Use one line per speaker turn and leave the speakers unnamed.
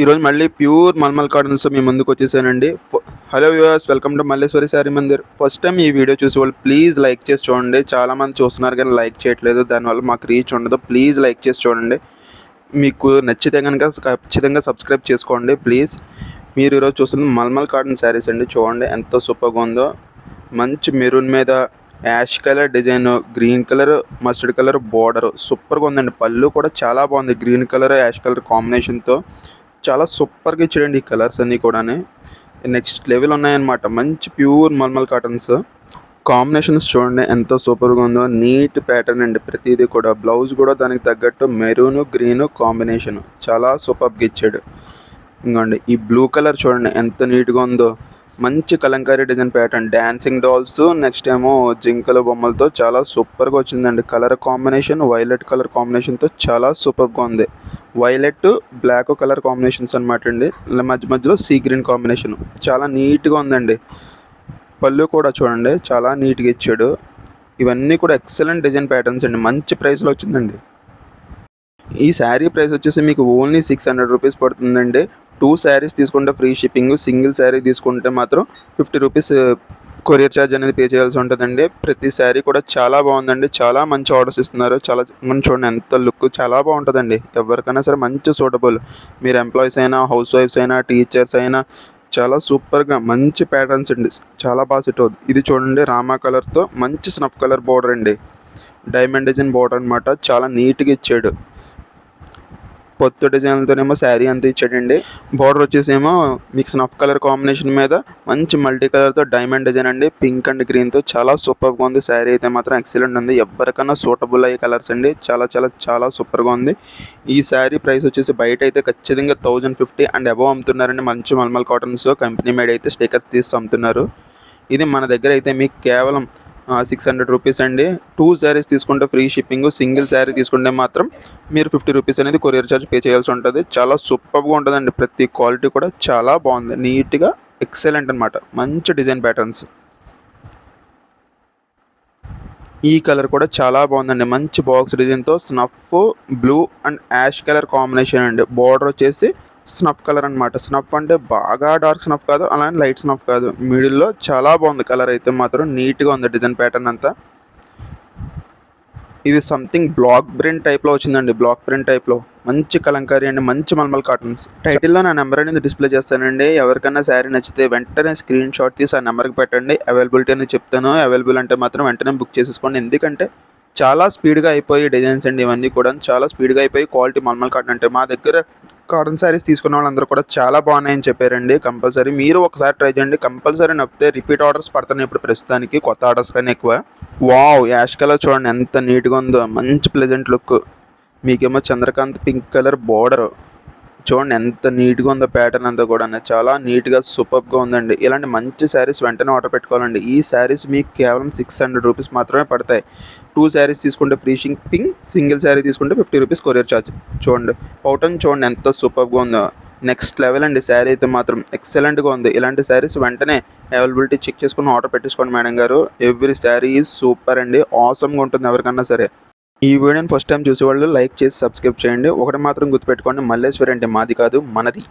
ఈరోజు మళ్ళీ pure mulmul cottons మీ ముందుకు వచ్చేసానండి. Hello viewers welcome to Malleshwari saree Mandir. First time ఈ వీడియో చూసే వాళ్ళు ప్లీజ్ లైక్ చేసి చూడండి. చాలామంది చూస్తున్నారు కానీ లైక్ చేయట్లేదు. దానివల్ల మాకు రీచ్ ఉండదు. ప్లీజ్ లైక్ చేసి చూడండి. మీకు నచ్చితే కనుక ఖచ్చితంగా సబ్స్క్రైబ్ చేసుకోండి ప్లీజ్. మీరు ఈరోజు చూస్తుంది మల్మల్ కాటన్ శారీస్ అండి. చూడండి ఎంత సూపర్గా ఉందో. మంచి మెరూన్ మీద ash colour design green colour mustard colour border. సూపర్గా ఉందండి. పళ్ళు కూడా చాలా బాగుంది. గ్రీన్ కలర్ యాష్ కలర్ కాంబినేషన్తో. చాలా సూపర్గా ఇచ్చాడండి ఈ కలర్స్ అన్నీ కూడా నెక్స్ట్ లెవెల్ ఉన్నాయన్నమాట. మంచి ప్యూర్ మల్మల్ కాటన్స్ కాంబినేషన్స్ చూడండి ఎంత సూపర్గా ఉందో. నీట్ ప్యాటర్న్ అండి. ప్రతిదీ కూడా. బ్లౌజ్ కూడా దానికి తగ్గట్టు మెరూన్ గ్రీను కాంబినేషన్ చాలా సూపర్గా ఇచ్చాడు. ఇంకోండి ఈ బ్లూ కలర్ చూడండి ఎంత నీట్గా ఉందో. మంచి Kalamkari design pattern dancing dolls next ఏమో జింకల బొమ్మలతో చాలా సూపర్గా వచ్చిందండి. కలర్ కాంబినేషన్ వైలెట్ కలర్ కాంబినేషన్తో చాలా సూపర్గా ఉంది. వైలెట్ బ్లాక్ కలర్ కాంబినేషన్స్ అనమాట అండి. మధ్య మధ్యలో సీ గ్రీన్ కాంబినేషన్ చాలా నీట్గా ఉందండి. పళ్ళు కూడా చూడండి చాలా నీట్గా ఇచ్చాడు. ఇవన్నీ కూడా ఎక్సలెంట్ డిజైన్ ప్యాటర్న్స్ అండి. మంచి ప్రైస్లో వచ్చిందండి. ఈ శారీ ప్రైస్ వచ్చేసి మీకు ఓన్లీ సిక్స్ హండ్రెడ్ రూపీస్ పడుతుందండి. టూ శారీస్ తీసుకుంటే ఫ్రీ షిప్పింగ్ సింగిల్ శారీ తీసుకుంటే మాత్రం ఫిఫ్టీ రూపీస్ కొరియర్ ఛార్జ్ అనేది పే చేయాల్సి ఉంటుందండి. ప్రతి శారీ కూడా చాలా బాగుందండి. చాలా మంచి ఆర్డర్స్ ఇస్తున్నారు. చాలా మనం చూడండి ఎంత లుక్ చాలా బాగుంటుందండి. ఎవరికైనా సరే మంచి సూటబుల్ మీరు ఎంప్లాయీస్ అయినా హౌస్ వైఫ్స్ అయినా టీచర్స్ అయినా చాలా సూపర్గా మంచి ప్యాటర్న్స్ అండి. చాలా బాగా సెట్ అవుతుంది. ఇది చూడండి రామా కలర్తో మంచి స్నఫ్ కలర్ బోర్డర్ అండి. డైమండ్ డిజైన్ బోర్డర్ అనమాట చాలా నీట్గా ఇచ్చాడు. పొత్తు డిజైన్లతోనేమో శారీ అంతా ఇచ్చాడండి. బార్డర్ వచ్చేసేమో మిక్స్ నఫ్ కలర్ కాంబినేషన్ మీద మంచి మల్టీ కలర్తో డైమండ్ డిజైన్ అండి. పింక్ అండ్ గ్రీన్తో చాలా సూపర్గా ఉంది. శారీ అయితే మాత్రం ఎక్సలెంట్ ఉంది. ఎవరికైనా సూటబుల్ అయ్యే కలర్స్ అండి. చాలా చాలా చాలా సూపర్గా ఉంది. ఈ శారీ ప్రైస్ వచ్చేసి బయట అయితే ఖచ్చితంగా థౌజండ్ ఫిఫ్టీ అండ్ అబవ్ అమ్ముతున్నారండి. మంచి మల్మల్ కాటన్స్ కంపెనీ మేడ్ అయితే స్టిక్కర్స్ తీసి అమ్ముతున్నారు. ఇది మన దగ్గర అయితే మీకు కేవలం సిక్స్ హండ్రెడ్ రూపీస్ అండి. టూ శారీస్ తీసుకుంటే ఫ్రీ షిప్పింగ్ సింగిల్ శారీ తీసుకుంటే మాత్రం మీరు ఫిఫ్టీ రూపీస్ అనేది కొరియర్ ఛార్జ్ పే చేయాల్సి ఉంటుంది. చాలా సూపర్గా ఉంటుందండి. ప్రతి క్వాలిటీ కూడా చాలా బాగుంది. నీట్గా ఎక్సలెంట్ అనమాట మంచి డిజైన్ ప్యాటర్న్స్ ఈ కలర్ కూడా చాలా బాగుందండి. మంచి బాక్స్ డిజైన్తో snuff blue and ash colour combination అండి. బార్డర్ వచ్చేసి స్నఫ్ కలర్ అనమాట స్నఫ్ అంటే బాగా డార్క్ స్నఫ్ కాదు అలానే లైట్ స్నఫ్ కాదు. మిడిల్లో చాలా బాగుంది కలర్ అయితే మాత్రం. నీట్గా ఉంది డిజైన్ ప్యాటర్న్ అంతా. ఇది సంథింగ్ బ్లాక్ ప్రింట్ టైప్లో వచ్చిందండి. బ్లాక్ ప్రింట్ టైప్లో. మంచి కలంకారీ అండి మంచి మల్మల్ కాటన్స్. టైటిల్లో నా నెంబర్ అనేది డిస్ప్లే చేస్తానండి. ఎవరికైనా శారీ నచ్చితే వెంటనే స్క్రీన్ షాట్ తీసి ఆ నెంబర్కి పెట్టండి. అవైలబిలిటీ అనేది చెప్తాను. అవైలబుల్ అంటే మాత్రం వెంటనే బుక్ చేసేసుకోండి. ఎందుకంటే చాలా స్పీడ్గా అయిపోయి డిజైన్స్ అండి ఇవన్నీ కూడా చాలా స్పీడ్గా అయిపోయి క్వాలిటీ మల్మల్ కాటన్ అంటే మా దగ్గర కాటన్ శారీస్ తీసుకున్న వాళ్ళందరూ కూడా చాలా బాగున్నాయని చెప్పారండి. కంపల్సరీ మీరు ఒకసారి ట్రై చేయండి. కంపల్సరీ నప్పితే రిపీట్ ఆర్డర్స్ పడుతున్నాయి ఇప్పుడు ప్రస్తుతానికి కొత్త ఆర్డర్స్ కానీ ఎక్కువ. వావ్ యాష్ కలర్ చూడండి ఎంత నీట్గా ఉందో. మంచి ప్లెజెంట్ లుక్ మీకేమో చంద్రకాంత్ పింక్ కలర్ బార్డర్ చూడండి ఎంత నీట్గా ఉందో ప్యాటర్న్ అంతా కూడా చాలా నీట్గా సూపర్గా ఉందండి. ఇలాంటి మంచి శారీస్ వెంటనే ఆర్డర్ పెట్టుకోవాలండి. ఈ శారీస్ మీకు కేవలం సిక్స్ హండ్రెడ్ రూపీస్ మాత్రమే పడతాయి. టూ శారీస్ తీసుకుంటే ఫ్రీ షిప్పింగ్ సింగిల్ శారీ తీసుకుంటే ఫిఫ్టీ రూపీస్ కొరియర్ ఛార్జ్ చూడండి పౌటన్ చూడండి ఎంత సూపర్గా ఉందో. నెక్స్ట్ లెవెల్ అండి శారీ అయితే మాత్రం ఎక్సలెంట్గా ఉంది. ఇలాంటి శారీస్ వెంటనే అవైలబిలిటీ చెక్ చేసుకుని ఆర్డర్ పెట్టేసుకోండి మేడం గారు. ఎవ్రీ శారీ ఈజ్ సూపర్ అండి. ఆసమ్గా ఉంటుంది ఎవరికన్నా సరే. ఈ వీడియోని ఫస్ట్ టైం చూసేవాళ్ళు లైక్ చేసి సబ్స్క్రైబ్ చేయండి. ఒకటి మాత్రం గుర్తుపెట్టుకోండి మల్లేశ్వరి అంటే మాది కాదు మనది.